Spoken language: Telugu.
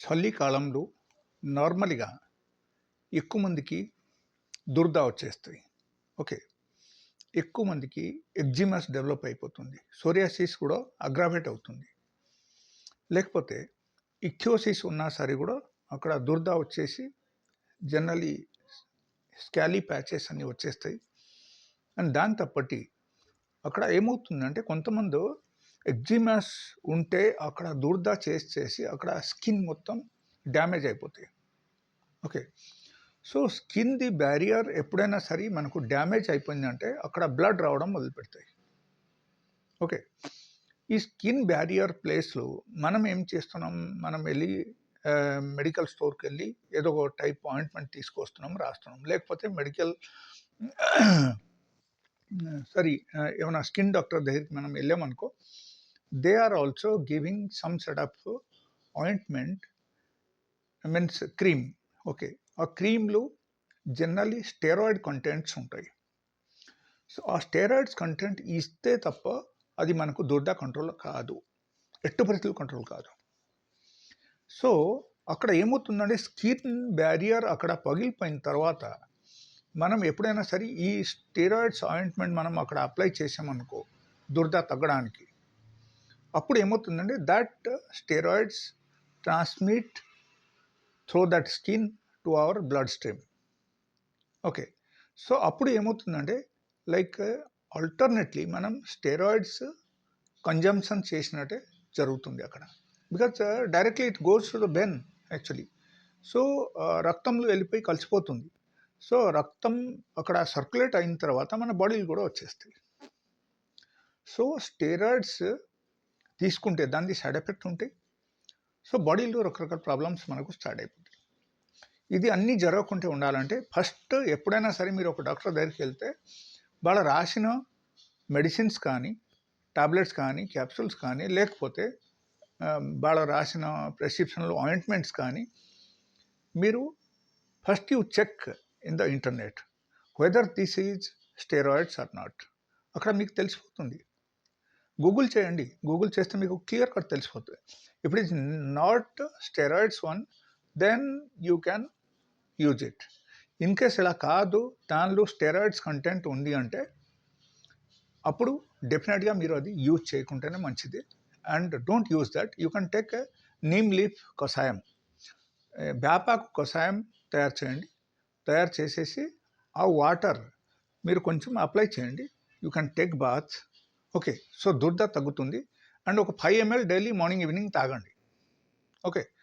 చలికాలంలో నార్మల్గా ఎక్కువ మందికి దుర్ద వచ్చేస్తాయి ఓకే. ఎక్కువ మందికి ఎగ్జిమస్ డెవలప్ అయిపోతుంది. సోరియాసిస్ కూడా అగ్రావేట్ అవుతుంది. లేకపోతే ఇక్యోసిస్ ఉన్నా సరే కూడా అక్కడ దుర్ద వచ్చేసి జనరలీ స్కాలీ ప్యాచెస్ అన్నీ వచ్చేస్తాయి. అండ్ దాని తప్పటి అక్కడ ఏమవుతుందంటే కొంతమంది ఎగ్జిమాస్ ఉంటే అక్కడ దుర్ద చేసి చేసి అక్కడ స్కిన్ మొత్తం డ్యామేజ్ అయిపోతాయి. Okay. So skin the barrier ఎప్పుడైనా సరే మనకు డ్యామేజ్ అయిపోయిందంటే అక్కడ బ్లడ్ రావడం మొదలు పెడతాయి. ఓకే. ఈ స్కిన్ బ్యారియర్ ప్లేస్లో మనం ఏం చేస్తున్నాం? మనం వెళ్ళి మెడికల్ స్టోర్కి వెళ్ళి ఏదో ఒక టైప్ ఆయింట్మెంట్ తీసుకొస్తున్నాం రాస్తున్నాం. లేకపోతే మెడికల్ సరే ఏమైనా స్కిన్ డాక్టర్ దగ్గరికి మనం వెళ్ళామనుకో they are also giving some set of ointment means cream okay ఆ క్రీమ్లు జనరలీ స్టెరాయిడ్ కంటెంట్స్ ఉంటాయి. సో ఆ స్టెరాయిడ్స్ కంటెంట్ ఇస్తే తప్ప అది మనకు దుడ్డ కంట్రోల్ కాదు. ఎట్టు పరిస్థితులు కంట్రోల్ కాదు. సో అక్కడ ఏమవుతుందంటే స్కిన్ బ్యారియర్ అక్కడ పగిలిపోయిన తర్వాత మనం ఎప్పుడైనా సరే ఈ స్టెరాయిడ్స్ ఆయింట్మెంట్ మనం అక్కడ అప్లై చేసామనుకో దుర్ద తగ్గడానికి అప్పుడు ఏమవుతుందంటే that steroids transmit through that skin to our bloodstream okay so అప్పుడు ఏమవుతుందంటే లైక్ ఆల్టర్నేట్లీ మనం స్టెరాయిడ్స్ కన్జంప్షన్ చేసినట్టే జరుగుతుంది అక్కడ. Because directly it goes to the vein actually so రక్తంలో వెళ్ళిపోయి కలిసిపోతుంది. సో రక్తం అక్కడ సర్క్యులేట్ అయిన తర్వాత మన బాడీలు కూడా వచ్చేస్తాయి. సో స్టెరాయిడ్స్ తీసుకుంటే దానికి సైడ్ ఎఫెక్ట్ ఉంటాయి సో బాడీలో రకరకాల ప్రాబ్లమ్స్ మనకు స్టార్ట్ అయిపోతాయి. ఇది అన్నీ జరగకుంటే ఉండాలంటే ఫస్ట్ ఎప్పుడైనా సరే మీరు ఒక డాక్టర్ దగ్గరికి వెళ్తే వాళ్ళ రాసిన మెడిసిన్స్ కానీ టాబ్లెట్స్ కానీ క్యాప్సూల్స్ కానీ లేకపోతే వాళ్ళ రాసిన ప్రిస్క్రిప్షన్లో ఆయింట్మెంట్స్ కానీ మీరు first you check in the internet whether this is steroids or not అక్కడ మీకు తెలిసిపోతుంది. గూగుల్ చేయండి. గూగుల్ చేస్తే మీకు క్లియర్ కట్ తెలిసిపోతుంది. ఇప్పుడు it's not steroids one then you can use it in case ఇలా కాదు దానిలో స్టెరాయిడ్స్ కంటెంట్ ఉంది అంటే అప్పుడు డెఫినెట్గా మీరు అది యూజ్ చేయకుంటేనే మంచిది. And don't use that you can take neem leaf కషాయం. వేపాకు కషాయం తయారు చేయండి. తయారు చేసేసి ఆ వాటర్ మీరు కొంచెం అప్లై చేయండి. You can take bath okay so దుర్ద తగ్గుతుంది. అండ్ ఒక five ml daily morning evening తాగండి. ఓకే